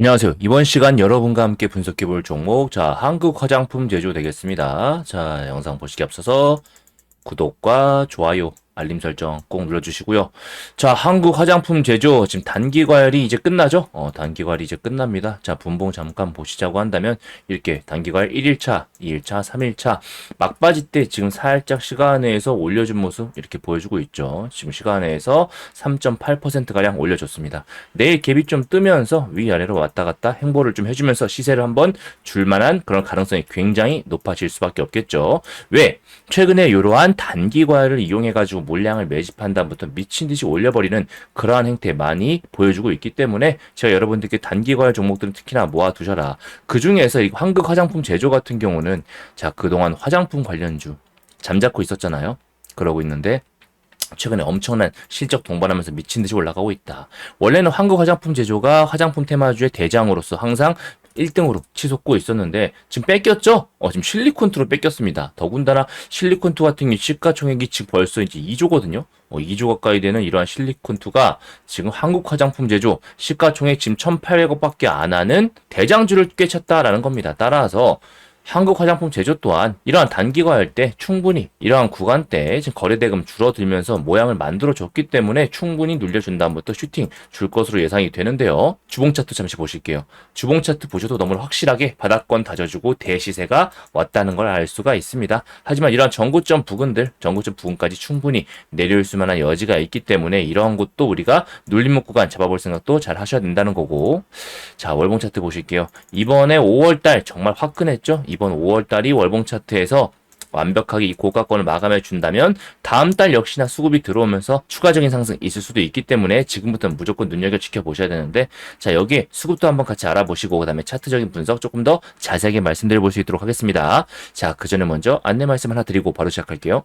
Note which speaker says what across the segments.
Speaker 1: 안녕하세요. 이번 시간 여러분과 함께 분석해 볼 종목, 자, 한국 화장품 제조 되겠습니다. 자, 영상 보시기 앞서서 구독과 좋아요, 알림 설정 꼭 눌러주시고요. 자, 한국 화장품 제조 지금 단기 과열이 이제 끝나죠? 어, 단기 과열이 이제 끝납니다. 자, 분봉 잠깐 보시자고 한다면 이렇게 단기 과열 1일차, 2일차, 3일차 막바지 때 지금 살짝 시간에서 올려준 모습 이렇게 보여주고 있죠. 지금 시간에서 3.8%가량 올려줬습니다. 내일 갭이 좀 뜨면서 위아래로 왔다 갔다 행보를 좀 해주면서 시세를 한번 줄만한 그런 가능성이 굉장히 높아질 수밖에 없겠죠. 왜? 최근에 이러한 단기 과열을 이용해가지고 물량을 매집한 다음부터 미친 듯이 올려버리는 그러한 행태 많이 보여주고 있기 때문에 제가 여러분들께 단기 과열 종목들은 특히나 모아두셔라. 그 중에서 이 한국 화장품 제조 같은 경우는 자 그동안 화장품 관련주 잠자코 있었잖아요. 그러고 있는데 최근에 엄청난 실적 동반하면서 미친 듯이 올라가고 있다. 원래는 한국 화장품 제조가 화장품 테마주의 대장으로서 항상 1등으로 치솟고 있었는데 지금 뺏겼죠? 어, 지금 실리콘투로 뺏겼습니다. 더군다나 실리콘투 같은 경우 시가총액이 지금 벌써 이제 2조거든요. 어, 2조 가까이 되는 이러한 실리콘투가 지금 한국 화장품 제조 시가총액 지금 1,800억밖에 안 하는 대장주를 꿰찼다라는 겁니다. 따라서 한국 화장품 제조 또한 이러한 단기 과열 때 충분히 이러한 구간 때 지금 거래대금 줄어들면서 모양을 만들어 줬기 때문에 충분히 눌려준 다음부터 슈팅 줄 것으로 예상이 되는데요. 주봉 차트 잠시 보실게요. 주봉 차트 보셔도 너무 확실하게 바닥권 다져주고 대시세가 왔다는 걸 알 수가 있습니다. 하지만 이러한 전고점 부근들, 전고점 부근까지 충분히 내려올 수만한 여지가 있기 때문에 이러한 곳도 우리가 눌림목 구간 잡아볼 생각도 잘 하셔야 된다는 거고. 자, 월봉 차트 보실게요. 이번에 5월달 정말 화끈했죠? 이번 5월달이 월봉 차트에서 완벽하게 이 고가권을 마감해 준다면 다음 달 역시나 수급이 들어오면서 추가적인 상승 있을 수도 있기 때문에 지금부터 무조건 눈여겨 지켜보셔야 되는데 자 여기 수급도 한번 같이 알아보시고 그 다음에 차트적인 분석 조금 더 자세하게 말씀드려 볼 수 있도록 하겠습니다. 자 그 전에 먼저 안내 말씀 하나 드리고 바로 시작할게요.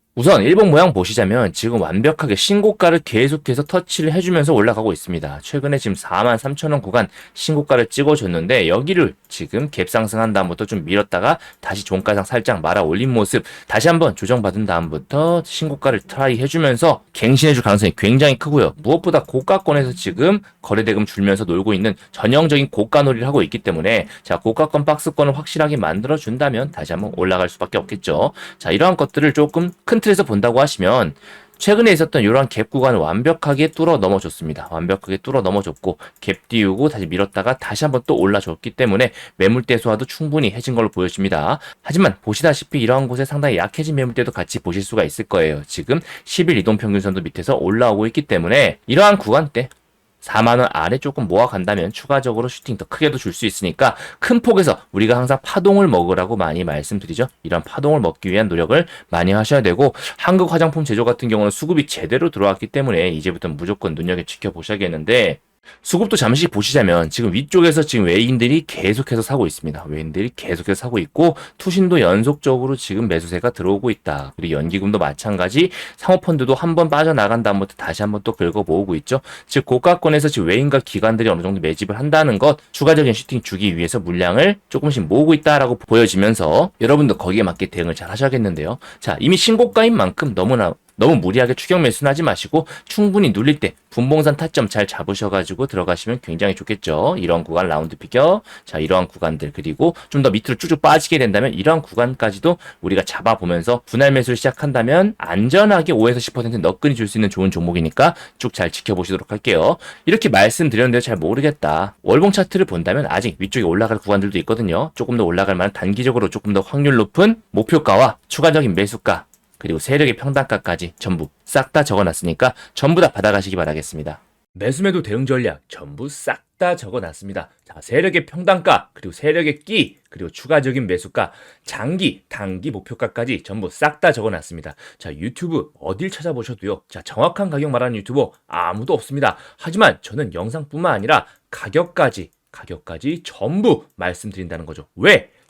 Speaker 1: 우선 일본 모양 보시자면 지금 완벽하게 신고가를 계속해서 터치를 해주면서 올라가고 있습니다. 최근에 지금 4만 3천원 구간 신고가를 찍어줬는데 여기를 지금 갭 상승한 다음부터 좀 밀었다가 다시 종가상 살짝 말아 올린 모습 다시 한번 조정받은 다음부터 신고가를 트라이 해주면서 갱신해줄 가능성이 굉장히 크고요. 무엇보다 고가권에서 지금 거래대금 줄면서 놀고 있는 전형적인 고가놀이를 하고 있기 때문에 자 고가권 박스권을 확실하게 만들어 준다면 다시 한번 올라갈 수밖에 없겠죠. 자 이러한 것들을 조금 큰 틀에서 본다고 하시면 최근에 있었던 이러한 갭 구간을 완벽하게 뚫어 넘어줬습니다. 완벽하게 뚫어 넘어줬고 갭 띄우고 다시 밀었다가 다시 한번 또 올라줬기 때문에 매물대 수와도 충분히 해진 걸로 보여집니다. 하지만 보시다시피 이러한 곳에 상당히 약해진 매물대도 같이 보실 수가 있을 거예요. 지금 10일 이동평균선도 밑에서 올라오고 있기 때문에 이러한 구간대 4만원 아래 조금 모아간다면 추가적으로 슈팅 더 크게도 줄 수 있으니까 큰 폭에서 우리가 항상 파동을 먹으라고 많이 말씀드리죠. 이런 파동을 먹기 위한 노력을 많이 하셔야 되고 한국 화장품 제조 같은 경우는 수급이 제대로 들어왔기 때문에 이제부터 무조건 눈여겨 지켜보셔야겠는데 수급도 잠시 보시자면 지금 위쪽에서 지금 외인들이 계속해서 사고 있습니다. 외인들이 계속해서 사고 있고 투신도 연속적으로 지금 매수세가 들어오고 있다. 그리고 연기금도 마찬가지 상호펀드도 한 번 빠져나간 다음부터 다시 한 번 또 긁어 모으고 있죠. 즉 고가권에서 지금 외인과 기관들이 어느 정도 매집을 한다는 것 추가적인 슈팅 주기 위해서 물량을 조금씩 모으고 있다라고 보여지면서 여러분도 거기에 맞게 대응을 잘 하셔야겠는데요. 자 이미 신고가인 만큼 너무나 너무 무리하게 추격 매수는 하지 마시고 충분히 눌릴 때 분봉산 타점 잘 잡으셔가지고 들어가시면 굉장히 좋겠죠. 이런 구간 라운드 피겨, 자 이러한 구간들 그리고 좀 더 밑으로 쭉쭉 빠지게 된다면 이러한 구간까지도 우리가 잡아보면서 분할 매수를 시작한다면 안전하게 5에서 10% 너끈히 줄 수 있는 좋은 종목이니까 쭉 잘 지켜보시도록 할게요. 이렇게 말씀드렸는데 잘 모르겠다. 월봉 차트를 본다면 아직 위쪽에 올라갈 구간들도 있거든요. 조금 더 올라갈 만한 단기적으로 조금 더 확률 높은 목표가와 추가적인 매수가 그리고 세력의 평단가까지 전부 싹 다 적어놨으니까 전부 다 받아가시기 바라겠습니다. 매수매도 대응 전략 전부 싹 다 적어놨습니다. 자, 세력의 평단가, 그리고 세력의 끼, 그리고 추가적인 매수가, 장기, 단기 목표가까지 전부 싹 다 적어놨습니다. 자, 유튜브 어딜 찾아보셔도요. 자, 정확한 가격 말하는 유튜버 아무도 없습니다. 하지만 저는 영상뿐만 아니라 가격까지, 가격까지 전부 말씀드린다는 거죠. 왜?